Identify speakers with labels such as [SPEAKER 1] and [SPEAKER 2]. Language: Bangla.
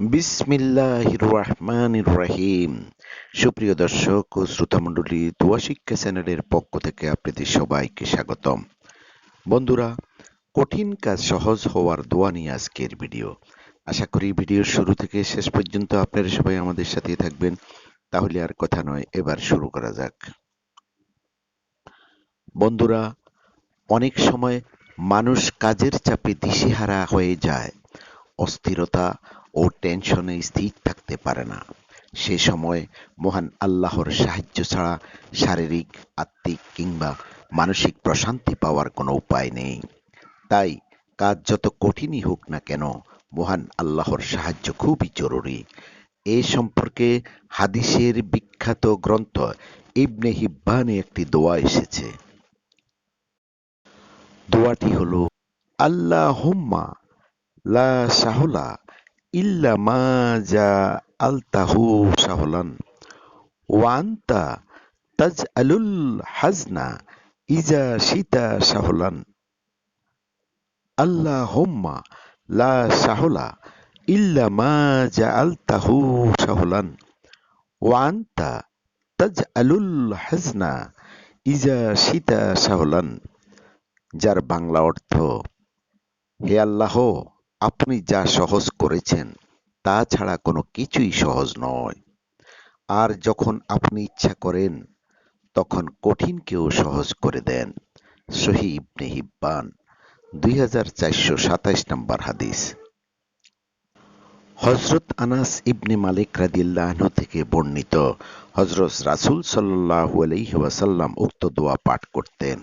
[SPEAKER 1] বিসমিল্লাহির রহমানির রহিম সুপ্রিয় দর্শক ও শ্রোতামণ্ডলী, দোয়া শিক্ষা চ্যানেলের পক্ষ থেকে আপনাদের সবাইকে স্বাগতম। বন্ধুরা, কঠিন কাজ সহজ হওয়ার দোয়া নিয়ে আজকের ভিডিও। আশা করি ভিডিওর শুরু থেকে শেষ পর্যন্ত আপনারা সবাই আমাদের সাথে থাকবেন। তাহলে আর কথা নয়, এবার শুরু করা যাক। বন্ধুরা, অনেক সময় মানুষ কাজের চাপে দিশেহারা হয়ে যায়। অস্থিরতা ও টেনশনে স্থির থাকতে পারে না। সে সময় মহান আল্লাহর সাহায্য ছাড়া শারীরিক, আত্মিক কিংবা মানসিক প্রশান্তি পাওয়ার কোনো উপায় নেই। তাই কাজ যত কঠিনই হোক না কেন মহান আল্লাহর সাহায্য খুবই জরুরি। এ সম্পর্কে হাদিসের বিখ্যাত গ্রন্থ ইবনে হিব্বানে একটি দোয়া এসেছে। দোয়াটি হলো, আল্লাহুম্মা লা সাহলা ইল্লা মা জা আলতাহু সাহলান। ওয়ান্তা তাজ আলুল হাজনা ইজা সীতা সাহলান। আল্লাহ হোম্মা লা সাহলা ইল্লা মা জা আলতাহু সাহলান। ওয়ান্তা তাজ আলুল হাজনা ইজা সীতা সাহলান। যার বাংলা অর্থ, হে আল্লাহ আপনি যা সহজ করেছেন, তা ছাড়া কোনো কিছুই সহজ নয়। আর যখন আপনি ইচ্ছা করেন, তখন কঠিনকেও সহজ করে দেন। সহি ইবনে হিব্বান, দুই নম্বর হাদিস। হজরত আনাস ইবনে মালিক রাদিল্লাহ থেকে বর্ণিত হজরত রাসুল সাল্লাহ আলহিহাসাল্লাম উক্ত দোয়া পাঠ করতেন।